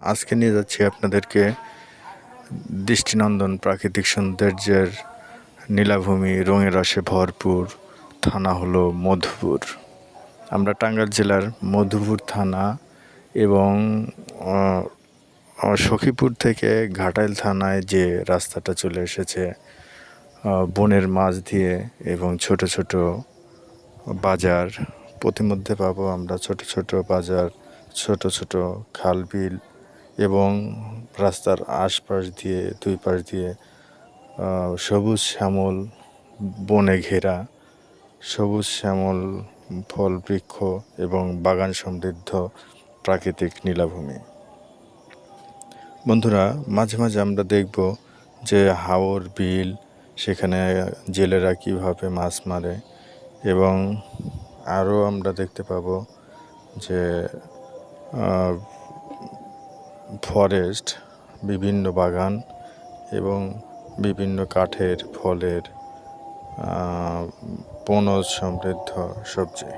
আজকে নিয়ে যাচ্ছি আপনাদেরকে দৃষ্টিনন্দন প্রাকৃতিক সৌন্দর্যের নীলাভূমি, রঙের রসে ভরপুর থানা হলো মধুপুর। আমরা টাঙ্গাইল জেলার মধুপুর থানা এবং সখীপুর থেকে ঘাটাইল থানায় যে রাস্তাটা চলে এসেছে বনের মাঝ দিয়ে এবং ছোট ছোট বাজার, প্রতিমধ্যে পাবো আমরা ছোট ছোট বাজার, ছোট ছোট খাল বিল এবং রাস্তার আশপাশ দিয়ে, দুই পাশ দিয়ে সবুজ শ্যামল বনে ঘেরা, সবুজ শ্যামল ফল বৃক্ষ এবং বাগান সমৃদ্ধ প্রাকৃতিক নীলাভূমি। বন্ধুরা, মাঝে মাঝে আমরা দেখব যে হাওর, বিল সেখানে জেলেরা কীভাবে মাছ মারে এবং আরও আমরা দেখতে পাবো যে ফরেস্ট বিভিন্ন বাগান এবং বিভিন্ন কাঠের ফলের পনজ সমৃদ্ধ সবজি।